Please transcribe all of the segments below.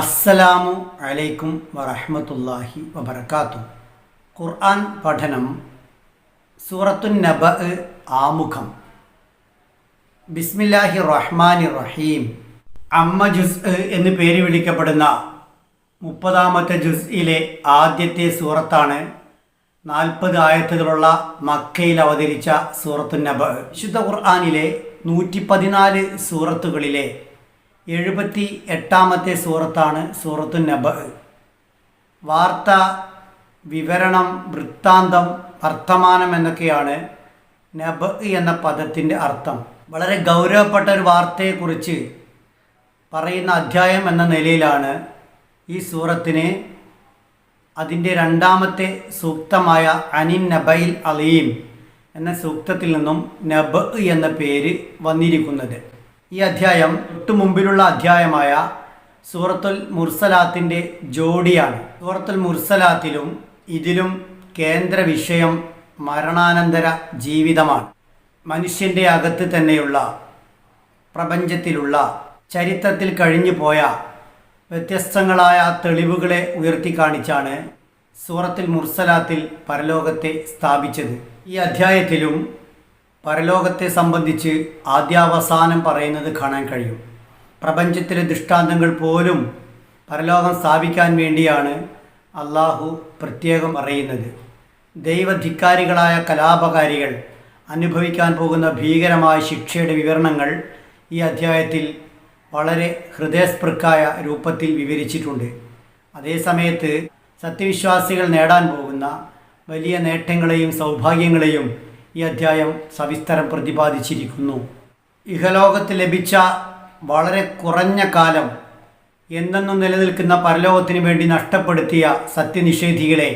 അസ്സലാമു അലൈക്കും വറഹമത്തല്ലാഹി വബർക്കാത്തു ഖുർആൻ പഠനം സൂറത്തു നബ ആമുഖം. ബിസ്മില്ലാഹി റഹ്മാനി റഹീം. അമ്മ ജുസ് എന്ന് പേര് വിളിക്കപ്പെടുന്ന മുപ്പതാമത്തെ ജുസ്ഇലെ ആദ്യത്തെ സൂറത്താണ് നാൽപ്പത് ആയത്തുകളുള്ള മക്കയിൽ അവതരിച്ച സൂറത്തു നബ. വിശുദ്ധ ഖുർആാനിലെ നൂറ്റി പതിനാല് സൂറത്തുകളിലെ എഴുപത്തി എട്ടാമത്തെ സൂറത്താണ് സൂറത്തു നബ് വാർത്ത വിവരണം വൃത്താന്തം വർത്തമാനം എന്നൊക്കെയാണ് നബ് എന്ന പദത്തിന്റെ അർത്ഥം. വളരെ ഗൗരവപ്പെട്ട ഒരു വാർത്തയെക്കുറിച്ച് പറയുന്ന അധ്യായം എന്ന നിലയിലാണ് ഈ സൂറത്തിന് അതിന്റെ രണ്ടാമത്തെ സൂക്തമായ അനിൻ നബൈൽ അലീം എന്ന സൂക്തത്തിൽ നിന്നും നബ് എന്ന പേര് വന്നിരിക്കുന്നത്. ഈ അധ്യായം തൊട്ടു മുമ്പിലുള്ള അധ്യായമായ സൂറത്തുൽ മുർസലാത്തിന്റെ ജോഡിയാണ്. സൂറത്തുൽ മുർസലാത്തിലും ഇതിലും കേന്ദ്ര വിഷയം മരണാനന്തര ജീവിതമാണ്. മനുഷ്യന്റെ അകത്ത് തന്നെയുള്ള പ്രപഞ്ചത്തിലുള്ള ചരിത്രത്തിൽ കഴിഞ്ഞു പോയ വ്യത്യസ്തങ്ങളായ തെളിവുകളെ ഉയർത്തിക്കാണിച്ചാണ് സൂറത്തിൽ മുർസലാത്തിൽ പരലോകത്തെ സ്ഥാപിച്ചത്. ഈ അധ്യായത്തിലും പരലോകത്തെ സംബന്ധിച്ച് ആദ്യാവസാനം പറയുന്നത് കാണാൻ കഴിയും. പ്രപഞ്ചത്തിലെ ദൃഷ്ടാന്തങ്ങൾ പോലും പരലോകം സ്ഥാപിക്കാൻ വേണ്ടിയാണ് അള്ളാഹു പ്രത്യേകം അറിയുന്നത്. ദൈവധിക്കാരികളായ കലാപകാരികൾ അനുഭവിക്കാൻ പോകുന്ന ഭീകരമായ ശിക്ഷയുടെ വിവരണങ്ങൾ ഈ അധ്യായത്തിൽ വളരെ ഹൃദയസ്പൃക്കായ രൂപത്തിൽ വിവരിച്ചിട്ടുണ്ട്. അതേസമയത്ത് സത്യവിശ്വാസികൾ നേടാൻ പോകുന്ന വലിയ നേട്ടങ്ങളെയും സൗഭാഗ്യങ്ങളെയും ഈ അധ്യായം സവിസ്തരം പ്രതിപാദിച്ചിരിക്കുന്നു. ഇഹലോകത്ത് ലഭിച്ച വളരെ കുറഞ്ഞ കാലം എന്നെന്നും നിലനിൽക്കുന്ന പരലോകത്തിന് വേണ്ടി നഷ്ടപ്പെടുത്തിയ സത്യനിഷേധികളെ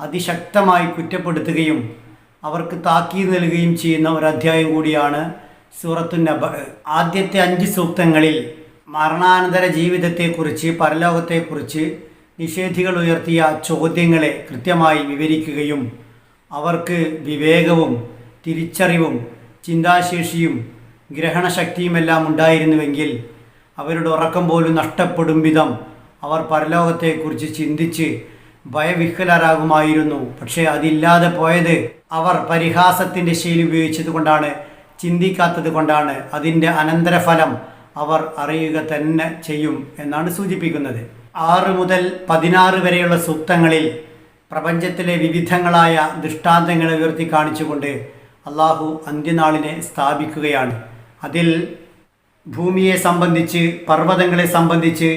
അതിശക്തമായി കുറ്റപ്പെടുത്തുകയും അവർക്ക് താക്കീത് നൽകുകയും ചെയ്യുന്ന ഒരു അധ്യായം കൂടിയാണ് സൂറത്തു നബ ആദ്യത്തെ അഞ്ച് സൂക്തങ്ങളിൽ മരണാനന്തര ജീവിതത്തെക്കുറിച്ച് പരലോകത്തെക്കുറിച്ച് നിഷേധികൾ ഉയർത്തിയ ചോദ്യങ്ങളെ കൃത്യമായി വിവരിക്കുകയും അവർക്ക് വിവേകവും തിരിച്ചറിവും ചിന്താശേഷിയും ഗ്രഹണശക്തിയുമെല്ലാം ഉണ്ടായിരുന്നുവെങ്കിൽ അവരുടെ ഉറക്കം പോലും നഷ്ടപ്പെടും വിധം അവർ പരലോകത്തെക്കുറിച്ച് ചിന്തിച്ച് ഭയവിഹ്വലരാകുമായിരുന്നു. പക്ഷേ അതില്ലാതെ പോയത് അവർ പരിഹാസത്തിന്റെ ശൈലി ഉപയോഗിച്ചത് കൊണ്ടാണ് ചിന്തിക്കാത്തത് കൊണ്ടാണ്. അതിന്റെ അനന്തരഫലം അവർ അറിയുക തന്നെ ചെയ്യും എന്നാണ് സൂചിപ്പിക്കുന്നത്. ആറ് മുതൽ പതിനാറ് വരെയുള്ള സൂക്തങ്ങളിൽ പ്രപഞ്ചത്തിലെ വിവിധങ്ങളായ ദൃഷ്ടാന്തങ്ങളെ ഉയർത്തി കാണിച്ചുകൊണ്ട് അള്ളാഹു അന്ത്യനാളിനെ സ്ഥാപിക്കുകയാണ്. അതിൽ ഭൂമിയെ സംബന്ധിച്ച് പർവതങ്ങളെ സംബന്ധിച്ച്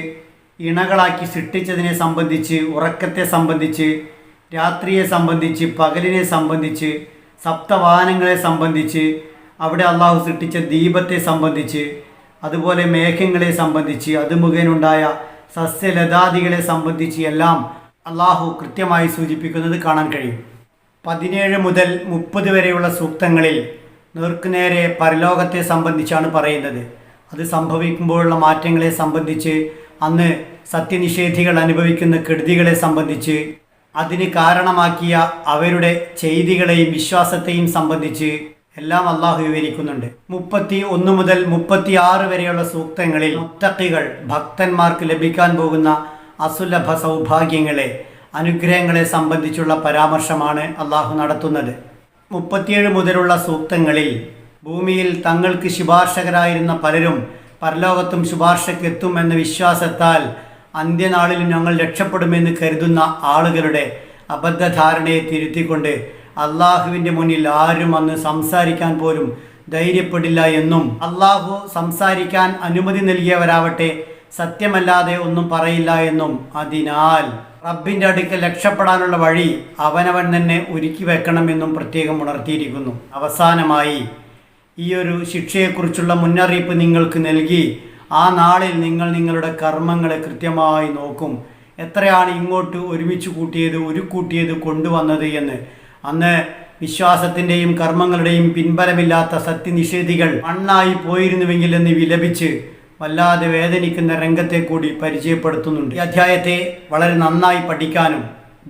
ഇണകളാക്കി സൃഷ്ടിച്ചതിനെ സംബന്ധിച്ച് ഉറക്കത്തെ സംബന്ധിച്ച് രാത്രിയെ സംബന്ധിച്ച് പകലിനെ സംബന്ധിച്ച് സപ്തവാഹനങ്ങളെ സംബന്ധിച്ച് അവിടെ അള്ളാഹു സൃഷ്ടിച്ച ദീപത്തെ സംബന്ധിച്ച് അതുപോലെ മേഘങ്ങളെ സംബന്ധിച്ച് അത് മുഖേനുണ്ടായ സസ്യലതാദികളെ സംബന്ധിച്ച് എല്ലാം അള്ളാഹു കൃത്യമായി സൂചിപ്പിക്കുന്നത് കാണാൻ കഴിയും. പതിനേഴ് മുതൽ മുപ്പത് വരെയുള്ള സൂക്തങ്ങളിൽ നേർക്കുനേരെ പരലോകത്തെ സംബന്ധിച്ചാണ് പറയുന്നത്. അത് സംഭവിക്കുമ്പോഴുള്ള മാറ്റങ്ങളെ സംബന്ധിച്ച് അന്ന് സത്യനിഷേധികൾ അനുഭവിക്കുന്ന കെടുതികളെ സംബന്ധിച്ച് അതിന് കാരണമാക്കിയ അവരുടെ ചെയ്തികളെയും വിശ്വാസത്തെയും സംബന്ധിച്ച് എല്ലാം അള്ളാഹു വിവരിക്കുന്നുണ്ട്. മുപ്പത്തി ഒന്ന് മുതൽ മുപ്പത്തി ആറ് വരെയുള്ള സൂക്തങ്ങളിൽ മുത്തക്കികൾ ഭക്തന്മാർക്ക് ലഭിക്കാൻ പോകുന്ന അസുലഭ സൗഭാഗ്യങ്ങളെ അനുഗ്രഹങ്ങളെ സംബന്ധിച്ചുള്ള പരാമർശമാണ് അള്ളാഹു നടത്തുന്നത്. മുപ്പത്തിയേഴ് മുതലുള്ള സൂക്തങ്ങളിൽ ഭൂമിയിൽ തങ്ങൾക്ക് ശുപാർശകരായിരുന്ന പലരും പരലോകത്തും ശുപാർശക്കെത്തും എന്ന വിശ്വാസത്താൽ അന്ത്യനാളിൽ ഞങ്ങൾ രക്ഷപ്പെടുമെന്ന് കരുതുന്ന ആളുകളുടെ അബദ്ധധാരണയെ തിരുത്തിക്കൊണ്ട് അള്ളാഹുവിന്റെ മുന്നിൽ ആരും അന്ന് സംസാരിക്കാൻ പോലും ധൈര്യപ്പെടില്ല എന്നും അള്ളാഹു സംസാരിക്കാൻ അനുമതി നൽകിയവരാവട്ടെ സത്യമല്ലാതെ ഒന്നും പറയില്ല എന്നും അതിനാൽ റബ്ബിന്റെ അടുക്കൽ രക്ഷപ്പെടാനുള്ള വഴി അവനവൻ തന്നെ ഒരുക്കി വെക്കണമെന്നും പ്രത്യേകം ഉണർത്തിയിരിക്കുന്നു. അവസാനമായി ഈ ഒരു ശിക്ഷയെക്കുറിച്ചുള്ള മുന്നറിയിപ്പ് നിങ്ങൾക്ക് നൽകി ആ നാളിൽ നിങ്ങൾ നിങ്ങളുടെ കർമ്മങ്ങളെ കൃത്യമായി നോക്കും. എത്രയാണ് ഇങ്ങോട്ട് ഒരുമിച്ച് കൂട്ടിയത് ഉരുക്കൂട്ടിയത് കൊണ്ടുവന്നത് എന്ന്. അന്ന് വിശ്വാസത്തിന്റെയും കർമ്മങ്ങളുടെയും പിൻബലമില്ലാത്ത സത്യനിഷേധികൾ മണ്ണായി പോയിരുന്നുവെങ്കിൽ എന്ന് വിലപിച്ച് വല്ലാതെ വേദനിക്കുന്ന രംഗത്തെ കൂടി പരിചയപ്പെടുത്തുന്നുണ്ട്. ഈ അധ്യായത്തെ വളരെ നന്നായി പഠിക്കാനും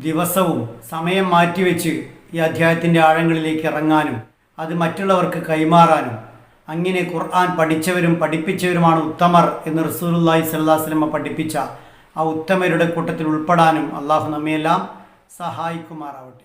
ദിവസവും സമയം മാറ്റിവെച്ച് ഈ അധ്യായത്തിന്റെ ആഴങ്ങളിലേക്ക് ഇറങ്ങാനും അത് മറ്റുള്ളവർക്ക് കൈമാറാനും അങ്ങനെ ഖുർആൻ പഠിച്ചവരും പഠിപ്പിച്ചവരുമാണ് ഉത്തമർ എന്ന് റസൂലുള്ളാഹി സല്ലാസ്ലമ പഠിപ്പിച്ച ആ ഉത്തമരുടെ കൂട്ടത്തിൽ ഉൾപ്പെടാനും അള്ളാഹു നമ്മയെല്ലാം സഹായിക്കുമാറാവട്ടെ.